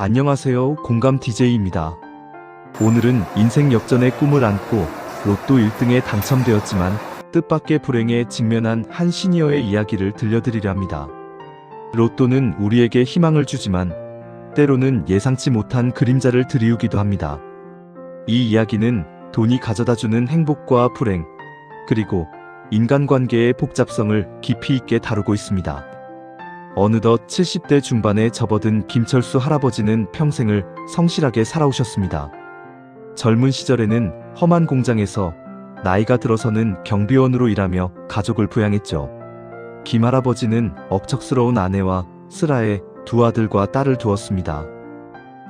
안녕하세요. 공감 DJ입니다. 오늘은 인생 역전의 꿈을 안고 로또 1등에 당첨되었지만 뜻밖의 불행에 직면한 한 시니어의 이야기를 들려드리려 합니다. 로또는 우리에게 희망을 주지만 때로는 예상치 못한 그림자를 들이우기도 합니다. 이 이야기는 돈이 가져다주는 행복과 불행, 그리고 인간관계의 복잡성을 깊이 있게 다루고 있습니다. 어느덧 70대 중반에 접어든 김철수 할아버지는 평생을 성실하게 살아오셨습니다. 젊은 시절에는 험한 공장에서 나이가 들어서는 경비원으로 일하며 가족을 부양했죠. 김 할아버지는 억척스러운 아내와 슬하에 두 아들과 딸을 두었습니다.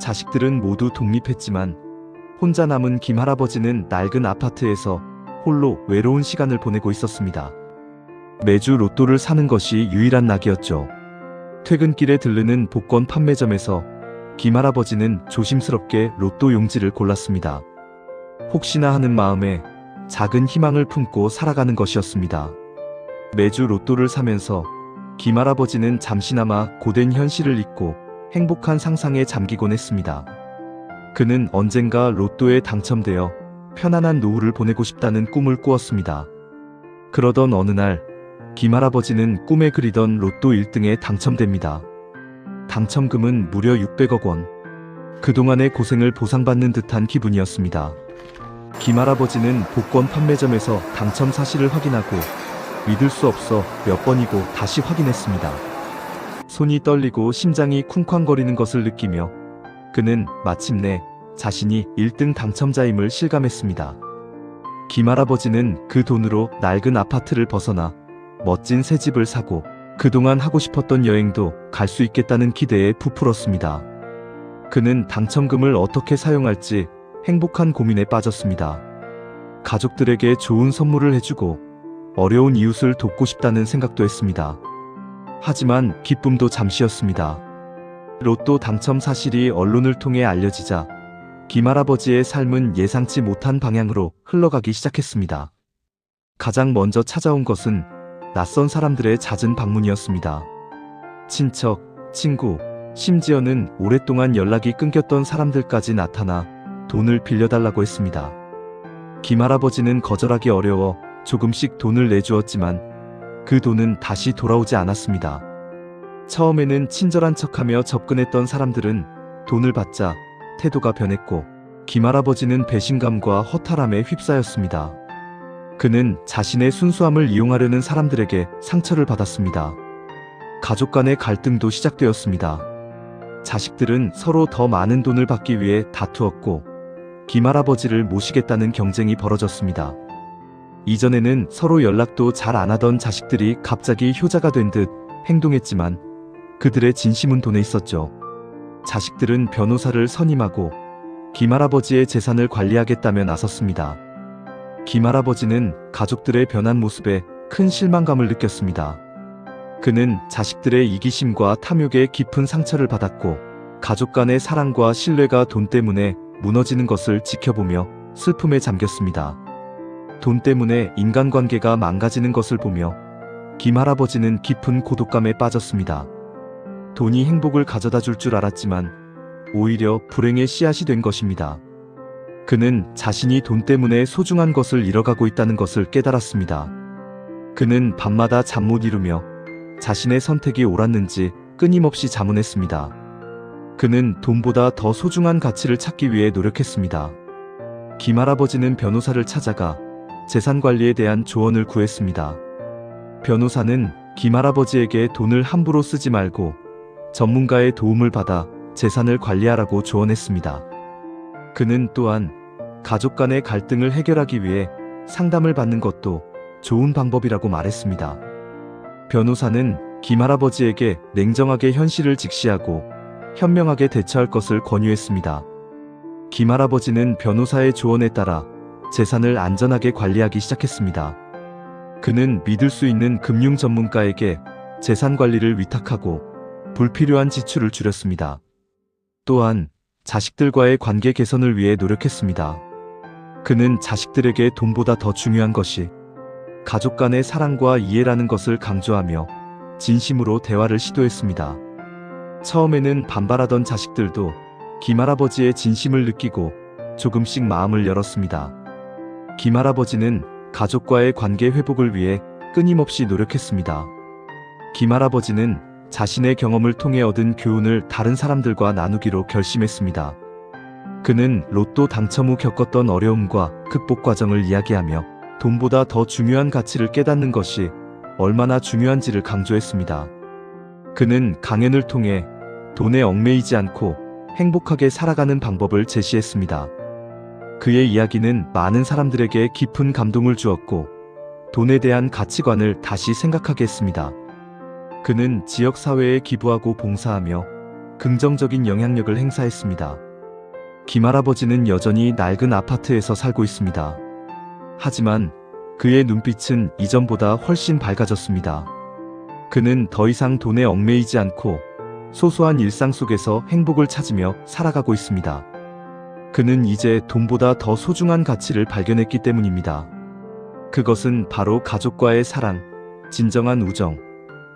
자식들은 모두 독립했지만 혼자 남은 김 할아버지는 낡은 아파트에서 홀로 외로운 시간을 보내고 있었습니다. 매주 로또를 사는 것이 유일한 낙이었죠. 퇴근길에 들르는 복권 판매점에서 김 할아버지는 조심스럽게 로또 용지를 골랐습니다. 혹시나 하는 마음에 작은 희망을 품고 살아가는 것이었습니다. 매주 로또를 사면서 김 할아버지는 잠시나마 고된 현실을 잊고 행복한 상상에 잠기곤 했습니다. 그는 언젠가 로또에 당첨되어 편안한 노후를 보내고 싶다는 꿈을 꾸었습니다. 그러던 어느 날, 김 할아버지는 꿈에 그리던 로또 1등에 당첨됩니다. 당첨금은 무려 600억 원. 그동안의 고생을 보상받는 듯한 기분이었습니다. 김 할아버지는 복권 판매점에서 당첨 사실을 확인하고 믿을 수 없어 몇 번이고 다시 확인했습니다. 손이 떨리고 심장이 쿵쾅거리는 것을 느끼며 그는 마침내 자신이 1등 당첨자임을 실감했습니다. 김 할아버지는 그 돈으로 낡은 아파트를 벗어나 멋진 새 집을 사고 그동안 하고 싶었던 여행도 갈 수 있겠다는 기대에 부풀었습니다. 그는 당첨금을 어떻게 사용할지 행복한 고민에 빠졌습니다. 가족들에게 좋은 선물을 해주고 어려운 이웃을 돕고 싶다는 생각도 했습니다. 하지만 기쁨도 잠시였습니다. 로또 당첨 사실이 언론을 통해 알려지자 김 할아버지의 삶은 예상치 못한 방향으로 흘러가기 시작했습니다. 가장 먼저 찾아온 것은 낯선 사람들의 잦은 방문이었습니다. 친척, 친구, 심지어는 오랫동안 연락이 끊겼던 사람들까지 나타나 돈을 빌려달라고 했습니다. 김 할아버지는 거절하기 어려워 조금씩 돈을 내주었지만 그 돈은 다시 돌아오지 않았습니다. 처음에는 친절한 척하며 접근했던 사람들은 돈을 받자 태도가 변했고 김 할아버지는 배신감과 허탈함에 휩싸였습니다. 그는 자신의 순수함을 이용하려는 사람들에게 상처를 받았습니다. 가족 간의 갈등도 시작되었습니다. 자식들은 서로 더 많은 돈을 받기 위해 다투었고 김 할아버지를 모시겠다는 경쟁이 벌어졌습니다. 이전에는 서로 연락도 잘 안 하던 자식들이 갑자기 효자가 된 듯 행동했지만 그들의 진심은 돈에 있었죠. 자식들은 변호사를 선임하고 김 할아버지의 재산을 관리하겠다며 나섰습니다. 김 할아버지는 가족들의 변한 모습에 큰 실망감을 느꼈습니다. 그는 자식들의 이기심과 탐욕에 깊은 상처를 받았고 가족 간의 사랑과 신뢰가 돈 때문에 무너지는 것을 지켜보며 슬픔에 잠겼습니다. 돈 때문에 인간관계가 망가지는 것을 보며 김 할아버지는 깊은 고독감에 빠졌습니다. 돈이 행복을 가져다 줄 줄 알았지만 오히려 불행의 씨앗이 된 것입니다. 그는 자신이 돈 때문에 소중한 것을 잃어가고 있다는 것을 깨달았습니다. 그는 밤마다 잠 못 이루며 자신의 선택이 옳았는지 끊임없이 자문했습니다. 그는 돈보다 더 소중한 가치를 찾기 위해 노력했습니다. 김 할아버지는 변호사를 찾아가 재산 관리에 대한 조언을 구했습니다. 변호사는 김 할아버지에게 돈을 함부로 쓰지 말고 전문가의 도움을 받아 재산을 관리하라고 조언했습니다. 그는 또한 가족 간의 갈등을 해결하기 위해 상담을 받는 것도 좋은 방법이라고 말했습니다. 변호사는 김 할아버지에게 냉정하게 현실을 직시하고 현명하게 대처할 것을 권유했습니다. 김 할아버지는 변호사의 조언에 따라 재산을 안전하게 관리하기 시작했습니다. 그는 믿을 수 있는 금융 전문가에게 재산 관리를 위탁하고 불필요한 지출을 줄였습니다. 또한 자식들과의 관계 개선을 위해 노력했습니다. 그는 자식들에게 돈보다 더 중요한 것이 가족 간의 사랑과 이해라는 것을 강조하며 진심으로 대화를 시도했습니다. 처음에는 반발하던 자식들도 김할아버지의 진심을 느끼고 조금씩 마음을 열었습니다. 김할아버지는 가족과의 관계 회복을 위해 끊임없이 노력했습니다. 김할아버지는 자신의 경험을 통해 얻은 교훈을 다른 사람들과 나누기로 결심했습니다. 그는 로또 당첨 후 겪었던 어려움과 극복 과정을 이야기하며 돈보다 더 중요한 가치를 깨닫는 것이 얼마나 중요한지를 강조했습니다. 그는 강연을 통해 돈에 얽매이지 않고 행복하게 살아가는 방법을 제시했습니다. 그의 이야기는 많은 사람들에게 깊은 감동을 주었고 돈에 대한 가치관을 다시 생각하게 했습니다. 그는 지역 사회에 기부하고 봉사하며 긍정적인 영향력을 행사했습니다. 김할아버지는 여전히 낡은 아파트에서 살고 있습니다. 하지만 그의 눈빛은 이전보다 훨씬 밝아졌습니다. 그는 더 이상 돈에 얽매이지 않고 소소한 일상 속에서 행복을 찾으며 살아가고 있습니다. 그는 이제 돈보다 더 소중한 가치를 발견했기 때문입니다. 그것은 바로 가족과의 사랑, 진정한 우정,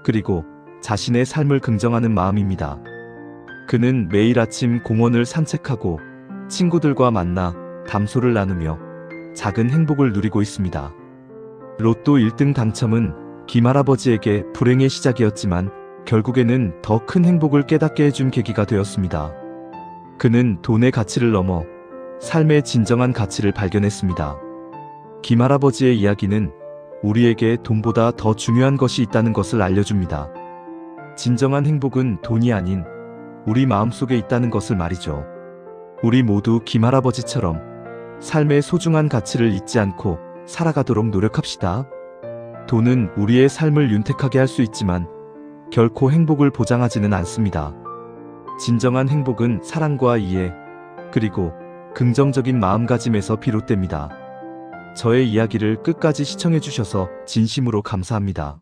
그리고 자신의 삶을 긍정하는 마음입니다. 그는 매일 아침 공원을 산책하고 친구들과 만나 담소를 나누며 작은 행복을 누리고 있습니다. 로또 1등 당첨은 김할아버지에게 불행의 시작이었지만 결국에는 더 큰 행복을 깨닫게 해준 계기가 되었습니다. 그는 돈의 가치를 넘어 삶의 진정한 가치를 발견했습니다. 김할아버지의 이야기는 우리에게 돈보다 더 중요한 것이 있다는 것을 알려줍니다. 진정한 행복은 돈이 아닌 우리 마음속에 있다는 것을 말이죠. 우리 모두 김할아버지처럼 삶의 소중한 가치를 잊지 않고 살아가도록 노력합시다. 돈은 우리의 삶을 윤택하게 할 수 있지만 결코 행복을 보장하지는 않습니다. 진정한 행복은 사랑과 이해, 그리고 긍정적인 마음가짐에서 비롯됩니다. 저의 이야기를 끝까지 시청해주셔서 진심으로 감사합니다.